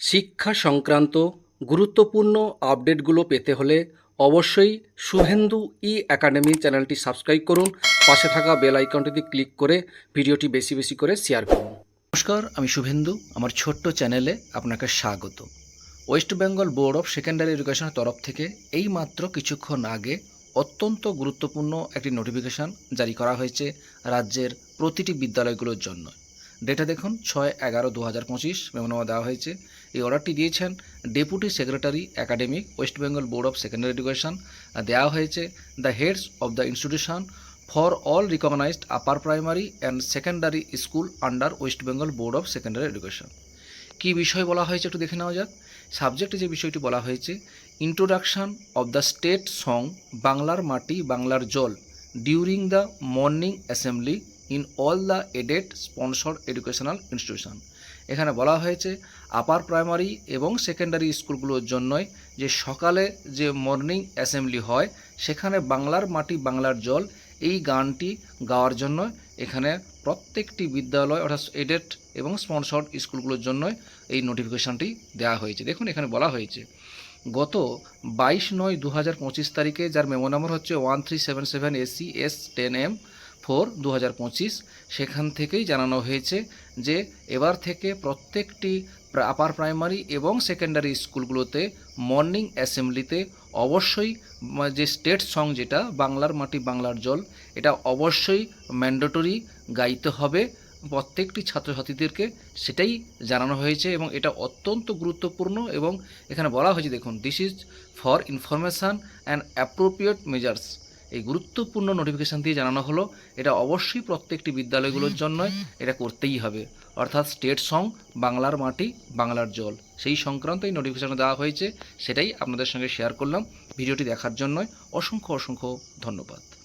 শিক্ষা সংক্রান্ত গুরুত্বপূর্ণ আপডেটগুলো পেতে হলে অবশ্যই শুভেন্দু ই একাডেমি চ্যানেলটি সাবস্ক্রাইব করুন। পাশে থাকা বেল আইকনটিতে ক্লিক করে ভিডিওটি বেশি বেশি করে শেয়ার করুন। নমস্কার, আমি শুভেন্দু। আমার ছোট্ট চ্যানেলে আপনাকে স্বাগত। West Bengal board of secondary এডুকেশনের তরফ থেকে এই মাত্র কিছুক্ষণ আগে অত্যন্ত গুরুত্বপূর্ণ একটি নোটিফিকেশান জারি করা হয়েছে রাজ্যের প্রতিটি বিদ্যালয়গুলোর জন্য। ডেটা দেখুন, ছয় এগারো দু হাজার পঁচিশ মেমোনামা দেওয়া হয়েছে। এই অর্ডারটি দিয়েছেন deputy secretary academic West Bengal Board of Secondary Education দেওয়া হয়েছে the heads of the institution for all recognised upper primary and secondary school under West Bengal Board of Secondary Education কী বিষয় বলা হয়েছে একটু দেখে নেওয়া যাক। সাবজেক্টে যে বিষয়টি বলা হয়েছে introduction of the state song বাংলার মাটি, বাংলার জল during the morning assembly in all the aided sponsor educational institution. এখানে বলা হয়েছে, আপার প্রাইমারি এবং সেকেন্ডারি স্কুলগুলোর জন্যই যে সকালে যে মর্নিং অ্যাসেম্বলি হয়, সেখানে বাংলার মাটি বাংলার জল, এই গানটি গাওয়ার জন্য এখানে প্রত্যেকটি বিদ্যালয় অর্থাৎ এডেড এবং স্পন্সর্ড স্কুলগুলোর জন্যই এই নোটিফিকেশানটি দেওয়া হয়েছে। দেখুন, এখানে বলা হয়েছে, গত বাইশ নয় দু হাজার পঁচিশ তারিখে যার মেমো নম্বর হচ্ছে one three seven seven AC S ten M four দু হাজার পঁচিশ, সেখান থেকেই জানানো হয়েছে যে এবার থেকে প্রত্যেকটি আপার প্রাইমারি এবং সেকেন্ডারি স্কুলগুলোতে মর্নিং অ্যাসেম্বলিতে অবশ্যই যে স্টেট সং যেটা, বাংলার মাটি বাংলার জল, এটা অবশ্যই ম্যান্ডেটরি গাইতে হবে। প্রত্যেকটি ছাত্রছাত্রীদেরকে সেটাই জানানো হয়েছে এবং এটা অত্যন্ত গুরুত্বপূর্ণ এবং এখানে বলা হয়েছে, দেখুন this is for information and appropriate measures এই গুরুত্বপূর্ণ নোটিফিকেশান দিয়ে জানানো হলো, এটা অবশ্যই প্রত্যেকটি বিদ্যালয়গুলোর জন্য এটা করতেই হবে। অর্থাৎ স্টেট সং বাংলার মাটি, বাংলার জল। সেই সংক্রান্ত এই নোটিফিকেশান দেওয়া হয়েছে, সেটাই আপনাদের সঙ্গে শেয়ার করলাম। ভিডিওটি দেখার জন্য অসংখ্য অসংখ্য ধন্যবাদ।